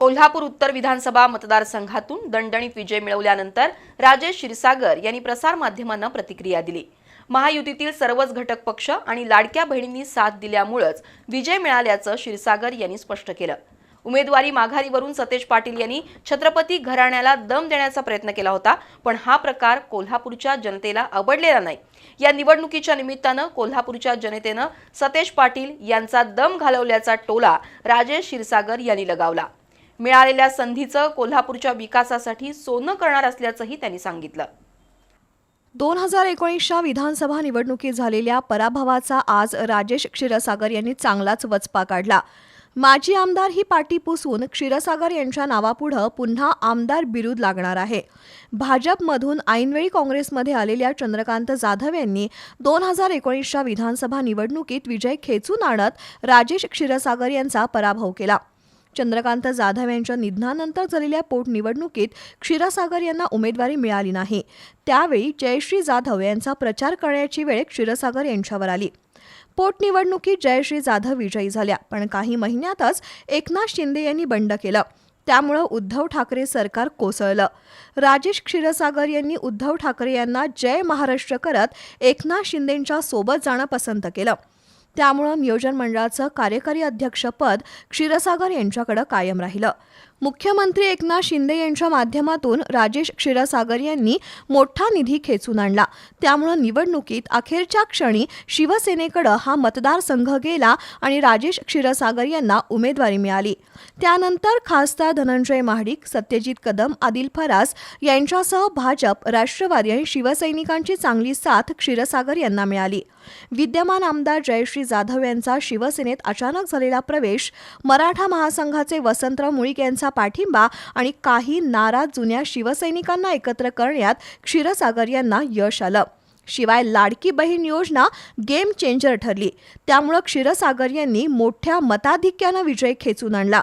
कोल्हापूर उत्तर विधानसभा मतदारसंघातून दणदणीत विजय मिळवल्यानंतर राजेश क्षीरसागर यांनी प्रसारमाध्यमांना प्रतिक्रिया दिली. महायुतीतील सर्वच घटक पक्ष आणि लाडक्या बहिणींनी साथ दिल्यामुळंच विजय मिळाल्याचं क्षीरसागर यांनी स्पष्ट केलं. उमेदवारी माघारीवरून सतेज पाटील यांनी छत्रपती घराण्याला दम देण्याचा प्रयत्न केला होता पण हा प्रकार कोल्हापूरच्या जनतेला आवडलेला नाही. या निवडणुकीच्या निमित्तानं कोल्हापूरच्या जनतेनं सतेज पाटील यांचा दम घालवल्याचा टोला राजेश क्षीरसागर यांनी लगावला. मिळालेल्या संधीचं कोल्हापूरच्या विकासासाठी सोनं करणार असल्याचंही त्यांनी सांगितलं. दोन हजार एकोणीसच्या विधानसभा निवडणुकीत झालेल्या पराभवाचा आज राजेश क्षीरसागर यांनी चांगलाच वचपा काढला. माजी आमदार ही पाटी पुसून क्षीरसागर यांच्या नावापुढं पुन्हा आमदार बिरुद लागणार आहे. भाजपमधून ऐनवेळी काँग्रेसमध्ये आलेल्या चंद्रकांत जाधव यांनी दोन हजार एकोणीसच्या विधानसभा निवडणुकीत विजय खेचून आणत राजेश क्षीरसागर यांचा पराभव केला. चंद्रकांत जाधव यांच्या निधनानंतर झालेल्या पोटनिवडणुकीत क्षीरसागर यांना उमेदवारी मिळाली नाही. त्यावेळी जयश्री जाधव यांचा प्रचार करण्याची वेळ क्षीरसागर यांच्यावर आली. पोटनिवडणुकीत जयश्री जाधव विजयी झाल्या पण काही महिन्यातच एकनाथ शिंदे यांनी बंड केलं. त्यामुळं उद्धव ठाकरे सरकार कोसळलं. राजेश क्षीरसागर यांनी उद्धव ठाकरे यांना जय महाराष्ट्र करत एकनाथ शिंदेंच्या सोबत जाणं पसंत केलं. त्यामुळं नियोजन मंडळाचं कार्यकारी अध्यक्षपद क्षीरसागर यांच्याकडे कायम राहिलं. मुख्यमंत्री एकनाथ शिंदे यांच्या माध्यमातून राजेश क्षीरसागर यांनी मोठा निधी खेचून आणला. त्यामुळं निवडणुकीत अखेरच्या क्षणी शिवसेनेकडं हा मतदारसंघ गेला आणि राजेश क्षीरसागर यांना उमेदवारी मिळाली. त्यानंतर खासदार धनंजय महाडिक सत्यजित कदम आदिल फरास यांच्यासह भाजप राष्ट्रवादी आणि शिवसैनिकांची चांगली साथ क्षीरसागर यांना मिळाली. विद्यमान आमदार जयश्री जाधव यांचा शिवसेनेत अचानक झालेला प्रवेश मराठा महासंघाचे वसंतराव मुळीक यांचा पाठिंबा आणि काही नाराज जुन्या शिवसैनिकांना एकत्र करण्यात क्षीरसागर यांना यश आलं. शिवाय लाडकी बहीण योजना गेम चेंजर ठरली. त्यामुळं क्षीरसागर यांनी मोठ्या मताधिक्यानं विजय खेचून आणला.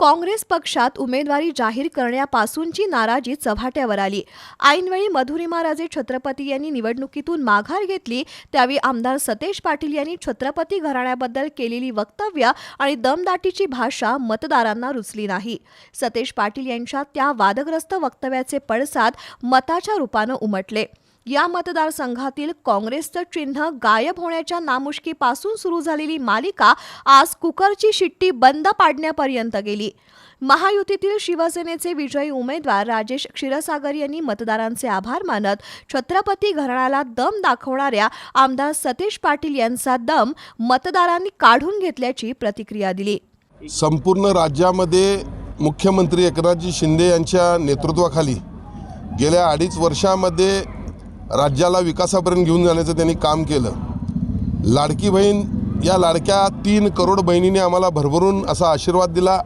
काँग्रेस पक्षात उमेदवारी जाहीर करण्यापासूनची नाराजी चव्हाट्यावर आली. ऐनवेळी मधुरिमा राजे छत्रपती यांनी निवडणुकीतून माघार घेतली त्यावेळी आमदार सतेज पाटील यांनी छत्रपती घराण्याबद्दल केलेली वक्तव्य आणि दमदाटीची भाषा मतदारांना रुचली नाही. सतेज पाटील यांच्या त्या वादग्रस्त वक्तव्याचे पडसाद मताच्या रूपानं उमटले. या मतदारसंघातील काँग्रेसचं चिन्ह गायब होण्याच्या नामुष्कीपासून सुरू झालेली मालिका आज कुकरची शिट्टी बंद पाडण्यापर्यंत गेली. महायुतीतील शिवसेनेचे विजयी उमेदवार राजेश क्षीरसागर यांनी मतदारांचे आभार मानत छत्रपती घराण्याला दम दाखवणाऱ्या आमदार सतीश पाटील यांचा दम मतदारांनी काढून घेतल्याची प्रतिक्रिया दिली. संपूर्ण राज्यामध्ये मुख्यमंत्री एकनाथजी शिंदे यांच्या नेतृत्वाखाली गेल्या अडीच वर्षामध्ये राज्याला विकासापर्यंत घेऊन जाण्याचं त्यांनी काम केलं. लाडकी बहीण या लाडक्या तीन करोड बहिणीने आम्हाला भरभरून असा आशीर्वाद दिला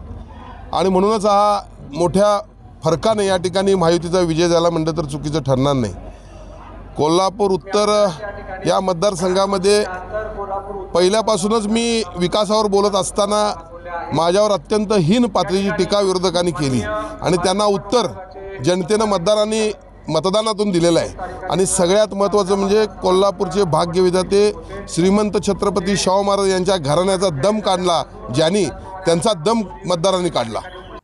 आणि म्हणूनच हा मोठ्या फरकाने या ठिकाणी महायुतीचा विजय झाला म्हणलं तर चुकीचं ठरणार नाही. कोल्हापूर उत्तर या मतदारसंघामध्ये पहिल्यापासूनच मी विकासावर बोलत असताना माझ्यावर अत्यंत हीन पातळीची टीका विरोधकांनी केली आणि त्यांना उत्तर जनतेनं मतदारांनी मतदानातून दिलेलं आहे. आणि सगळ्यात महत्त्वाचं म्हणजे कोल्हापूरचे भाग्यविधाते श्रीमंत छत्रपती शाहू महाराज यांच्या घराण्याचा दम काढला ज्यांनी त्यांचा दम मतदारांनी काढला.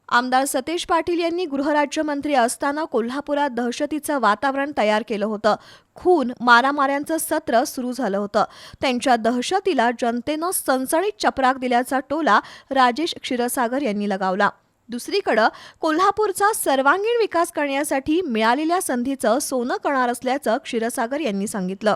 आमदार सतेज पाटील यांनी गृहराज्यमंत्री असताना कोल्हापुरात दहशतीचं वातावरण तयार केलं होतं. खून मारामाऱ्यांचं सत्र सुरू झालं होतं. त्यांच्या दहशतीला जनतेनं सणसणीत चपराक दिल्याचा टोला राजेश क्षीरसागर यांनी लगावला. दुसरीकडं कोल्हापूरचा सर्वांगीण विकास करण्यासाठी मिळालेल्या संधीचं सोनं करणार असल्याचं क्षीरसागर यांनी सांगितलं.